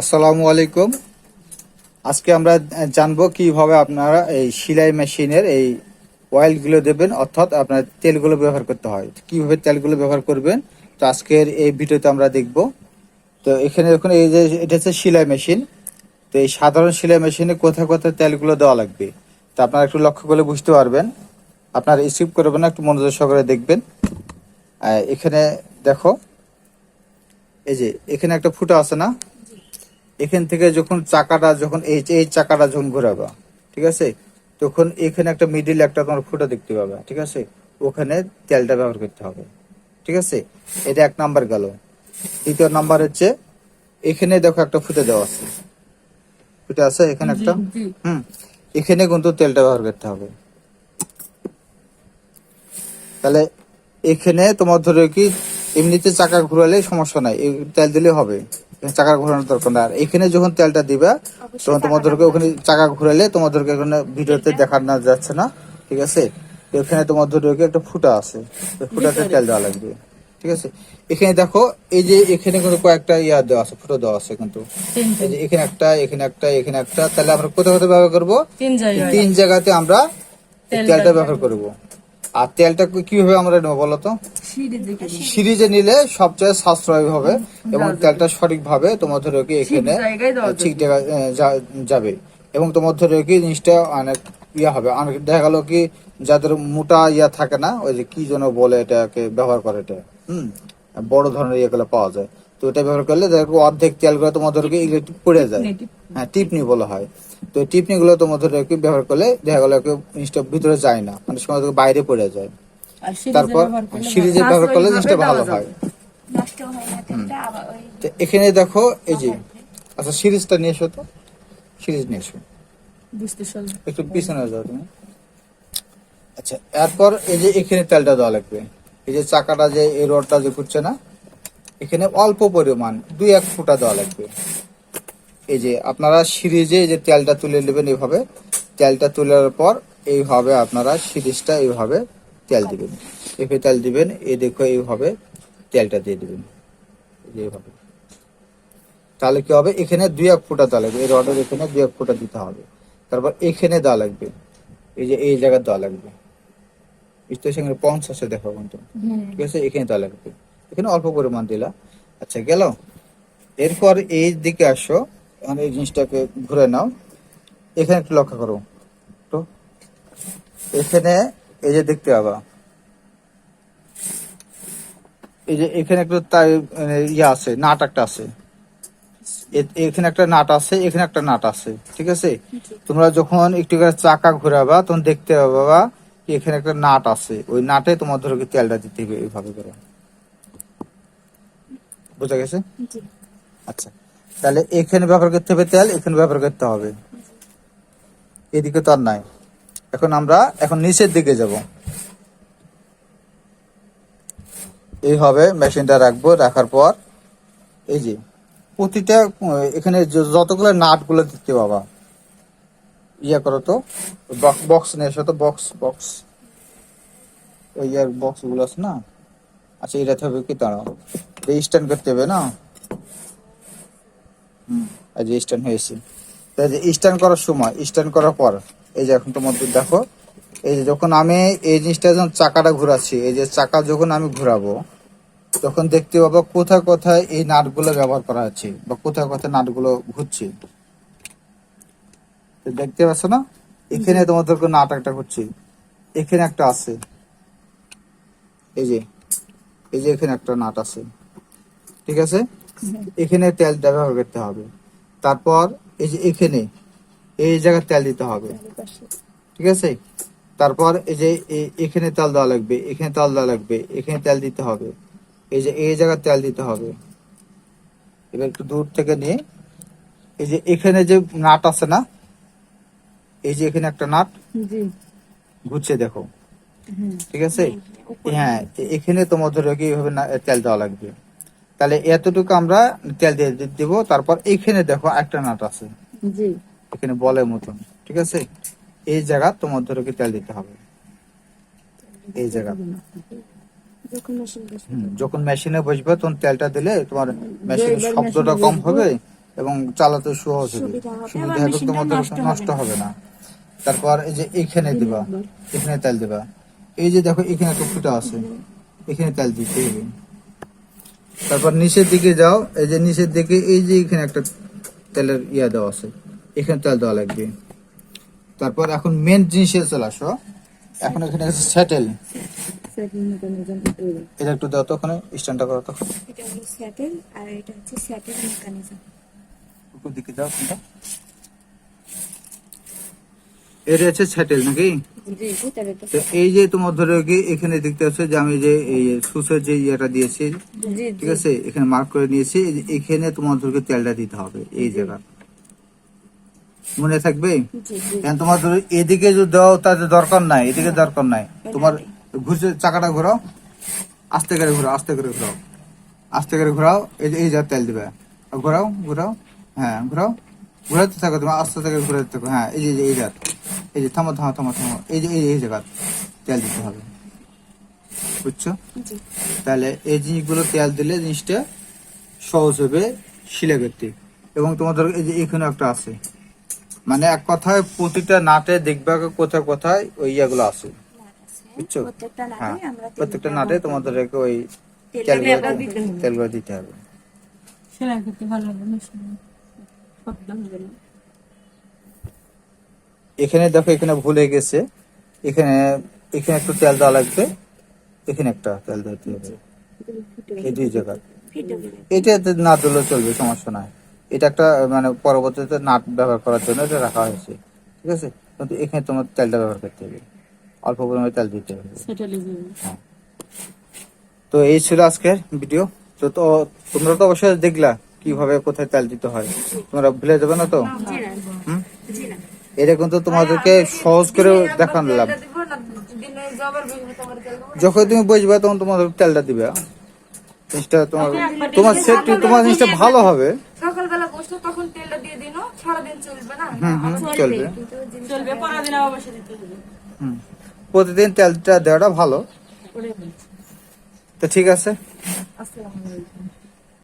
আসসালামু আলাইকুম। আজকে আমরা জানব কীভাবে আপনারা এই সেলাই মেশিনের এই অয়েলগুলো দেবেন, অর্থাৎ আপনার তেলগুলো ব্যবহার করতে হয়। কীভাবে তেলগুলো ব্যবহার করবেন, তো আজকের এই ভিডিওতে আমরা দেখব। তো এখানে দেখুন, এই যে এটা হচ্ছে সেলাই মেশিন। তো এই সাধারণ সেলাই মেশিনে কোথায় কোথায় তেলগুলো দেওয়া লাগবে, তো আপনারা একটু লক্ষ্য করলে বুঝতে পারবেন। আপনারা স্কিপ করবেন না, একটু মনোযোগ সহকারে দেখবেন। এখানে দেখো, এই যে এখানে একটা ফুটা আছে না? এখান থেকে যখন চাকাটা যখন এই এই চাকাটা যখন ঘোরাবা ঠিক আছে? তখন এখানে একটা মিডিল একটা তোমার ফুটা দেখতে পাবে ঠিক আছে? ওখানে তেলটা ব্যবহার করতে হবে ঠিক আছে? এটা এক নাম্বার গেল। দ্বিতীয় নাম্বার হচ্ছে এখানে দেখো একটা ফুটে দেওয়া আছে। ফুটে আছে এখানে একটা হুম। এখানে কিন্তু তেলটা ব্যবহার করতে হবে। তাহলে এখানে তোমার ধরো কি এমনিতে চাকা ঘুরালে সমস্যা নাই তেল দিলে হবে। চাকা ঘোরানোর দরকার নাই আর এখানে যখন তেলটা দিবা তখন তোমার ধরো ওখানে চাকা ঘুরালে তোমাদেরকে এখানে ভিডিওতে দেখানো যাচ্ছে না ঠিক আছে? এখানে তোমার ধরো কি একটা ফুটা আছে ফুটাতে তেল দেওয়া লাগবে ঠিক আছে? এখানে দেখো এই যে এখানে কিন্তু কয়েকটা ইয়া দেওয়া আছে ফুটো দেওয়া আছে কিন্তু। এই যে এখানে একটা এখানে একটা এখানে একটা তাহলে আমরা কোথাও কোথায় ব্যবহার করব? তিন জায়গাতে আমরা তেলটা ব্যবহার করব। আর তেলটা কীভাবে আমরা নেব বলতো সিরিজে নিলে সবচেয়ে সাশ্রয় হবে এবং তেলটা সঠিক ভাবে তোমার ধরো কি এখানে ঠিক জায়গায় যাবে। এবং তোমার ধরো কি জিনিসটা অনেক ইয়া হবে। অনেক দেখা গেল কি যাদের মোটা ইয়া থাকে না ওই যে কি যেন বলে এটাকে ব্যবহার করে এটা হম বড় ধরনের ইয়েগুলো পাওয়া যায়। তো এটা ব্যবহার করলে দেখো অর্ধেক তেলগুলো তোমার ধরো কি ইলেকট্রিক পড়ে যায়। হ্যাঁ টিপনি বলা হয়। তো টিপনি গুলো তোমার ধরো কি ব্যবহার করলে দেখা গেল জিনিসটা ভিতরে যায় না। অনেক সময় বাইরে পড়ে যায়। তারপর সিরিজে ব্যবহার করলে জিনিসটা ভালো হয়। তো এখানে দেখো এই যে আচ্ছা সিরিজটা নিয়ে এসো তো। সিরিজ নিয়ে এসো। একটু পিছনে যাও তুমি। আচ্ছা এরপর এই যে এখানে তেলটা দেওয়া লাগবে। এই যে চাকাটা যে এই রডটা যে ঘুরছে না এখানে অল্প পরিমাণ দুই এক ফুটা দেওয়া লাগবে। এই যে আপনারা সিরিজে এই যে তেলটা তুলে নেবেন এইভাবে তেলটা তোলার পর এইভাবে আপনারা সিরিজটা এইভাবে তেল দিবেন। এভাবে তেল দিবেন এই দেখো এইভাবে তেলটা দিয়ে দিবেন। এইভাবে। তাহলে কি হবে? এখানে দুই এক ফুটা দেওয়া লাগবে। এই রডের এখানে দুই এক ফুটা দিতে হবে। তারপর এখানে দেওয়া লাগবে। এই যে এই জায়গায় দেওয়া লাগবে। স্টেশনের পঞ্চাশে দেখো কিন্তু ঠিক আছে? এখানে দেওয়া লাগবে। এখানে অল্প পরিমাণ দিলা। আচ্ছা গেল। এরপর এই দিকে আসো। এখন এই জিনিসটাকে ঘুরে নাও। এখানে একটু লক্ষ্য করো। তো এখানে এই যে দেখতে পাবা। এই যে এখানে একটু ইয়ে আছে নাট একটা আছে। এখানে একটা নাট আছে এখানে একটা নাট আছে ঠিক আছে? তোমরা যখন একটু করে চাকা ঘোরাবা তখন দেখতে পাবা এখানে একটা নাট আছে। ওই নাটে তোমার ধরো তেলটা দিতে হবে এইভাবে করে। বুঝা গেছে? আচ্ছা। তাহলে এখানে ব্যবহার করতে হবে তেল, এখানে ব্যবহার করতে হবে। এদিকে তো আর নাই। এখন আমরা এখন নিচের দিকে যাব। এই হবে মেশিনটা রাখব, রাখার পর এই যে প্রতিটা, এখানে যতগুলো নাটগুলো দেখতে পাবা, ইয়া করো তো বক্স নিয়ে এসো তো বক্স বক্স ওই ইয়ার বক্সগুলো আছে না? আচ্ছা এটাতে হবে কি? দাঁড়াও। স্ট্যান্ড করতে হবে না? আজ স্ট্যান্ড হয়েছে। তাই যে স্ট্যান্ড করার সময় স্ট্যান্ড করার পর, এই যে এখন তোমার দেখো, এই যে যখন আমি এই জিনিসটা যখন চাকাটা ঘোরাচ্ছি, এই যে চাকা যখন আমি ঘোরাবো, তখন দেখতে পাবো কোথায় কোথায় এই নাটগুলো ব্যবহার করা হচ্ছে বা কোথায় কোথায় নাটগুলো ঘুরছে। দেখতে পাচ্ছ না? এখানে তোমাদের নাট একটা ঘুরছে। এখানে একটা আছে। এই যে এই যে এখানে একটা নাট আছে। ঠিক আছে? এখানে তেলটা ব্যবহার করতে হবে। তারপর এই যে এখানে এই জায়গায় তেল দিতে হবে। ঠিক আছে? তারপর এই যে এখানে তেল দেওয়া লাগবে এখানে তেল দেওয়া লাগবে এখানে তেল দিতে হবে। এই যে এই জায়গায় তেল দিতে হবে। এবার একটু দূর থেকে নিয়ে এই যে এখানে যে নাট আছে না এই যে এখানে একটা নাট ঘুরছে দেখো। ঠিক আছে? হ্যাঁ এখানে তোমার ধরো এইভাবে তেল দেওয়া লাগবে। তাহলে এতটুকু আমরা তেল দিয়ে দিব তারপর এইখানে দেখো একটা নাট আছে। এখানে বলের মতন ঠিক আছে? এই জায়গা তোমার ধরো কি তেল দিতে হবে। এই জায়গা। যখন মেশিন বসবে তখন। তেলটা দিলে তোমার মেশিনের শব্দটা কম হবে এবং চালাতে সহজ হবে। সুবিধা হবে, তোমাদের নষ্ট হবে নষ্ট হবে না। তারপর এই যে এখানে দিবা। এখানে তেল দিবা। এই যে দেখো এখানে একটা ফুটা আছে। এখানে তেল দিতে হবে। তারপর নিচের দিকে যাও এই যে নিচের দিকে এই যে এখানে একটা তেলের ইয়া দেওয়া আছে এখানে তেল দেওয়া লাগবে। তারপর এখন মেন জিনিসে চলে আসো এখন এখানে আছে স্যাটেল এটা একটু দাও তো ওখানে স্ট্যান্ডটা করো তো। এটা হলো স্যাটেল আর এটা হচ্ছে স্যাটেল মেকানিজম উপর দিকে যাও কোনটা এটা হচ্ছে স্যাটেল নাকি? তো। এই যে তোমার ধরো কি এখানে দেখতে পাচ্ছ যে আমি যে এই সুসের যে ইয়েটা দিয়েছি ঠিক আছে? এখানে মার্ক করে নিয়েছি এখানে তোমাদেরকে তেলটা দিতে হবে এই জায়গা। মনে থাকবে? তোমার ধরো এদিকে যদি দাও তাতে দরকার নাই এদিকে দরকার নাই। তোমার ঘুরছে চাকাটা ঘোরাও আস্তে করে ঘোরাও আস্তে করে ঘোরাও আস্তে করে ঘোরাও এই এই যা তেল দিবে। আর ঘোরাও ঘোরাও হ্যাঁ ঘোরাও। ঘোরাতে থাকো তোমার আস্তে থেকে ঘুরাতে থাকো হ্যাঁ এই যে এই যা। এই যে থামো থামো থামো থামো। এই যে এই এই জায়গা তেল দিতে হবে। বুঝছ? তাহলে এই জিনিসগুলো তেল দিলে জিনিসটা সহজ হবে শিলে করতে। এবং তোমাদের এই যে এখানে একটা আছে। মানে এক কথায় প্রতিটা নাটে দেখবে কোথায় কোথায় ওই ইয়াগুলো আছে। বুঝছ? হ্যাঁ নাটে আমরা তেল প্রত্যেকটা নাটে করি। তোমাদেরকে ওই তেলগুলো দিতে হবে। দিতে হবে। সেলাই করতে ভালো হবে মেশিন শব্দ হবে না এখানে দেখো এখানে ভুলে গেছে। এখানে এখানে একটু তেল দেওয়া লাগবে। এখানে একটা তেল দিতে হবে এই দুই জায়গা। এটা না দিলেও চলবে সমস্যা নাই। এটা একটা মানে পরবর্তীতে নাট ব্যবহার করার জন্য এটা রাখা হয়েছে। ঠিক আছে? কিন্তু এখানে তোমার তেলটা ব্যবহার করতে হবে। অল্প পরিমাণে তেল দিতে হবে। সেটালে তো এই ছিল আজকের ভিডিও। তো তো তোমরা তো অবশ্যই দেখলা কীভাবে কোথায় তেল দিতে হয়। তোমরা ভুলে যাবে না তো? হুম? এটা কিন্তু তোমাদেরকে সহজ করে দেখালাম। যখন তুমি বুঝবে তখন তোমাদের তেলটা দিবে। জিনিসটা তোমার তোমার সেফটি তোমার জিনিসটা ভালো হবে। সকালবেলা বসল তখন তেলটা দিয়ে দিন সারাদিন চলবে না? হুম হুম চলবে। চলবে। পরের আবার বসে দিতে হবে। হুম প্রতিদিন তেলটা দেওয়াটা ভালো। তো ঠিক আছে। আসসালামু আলাইকুম।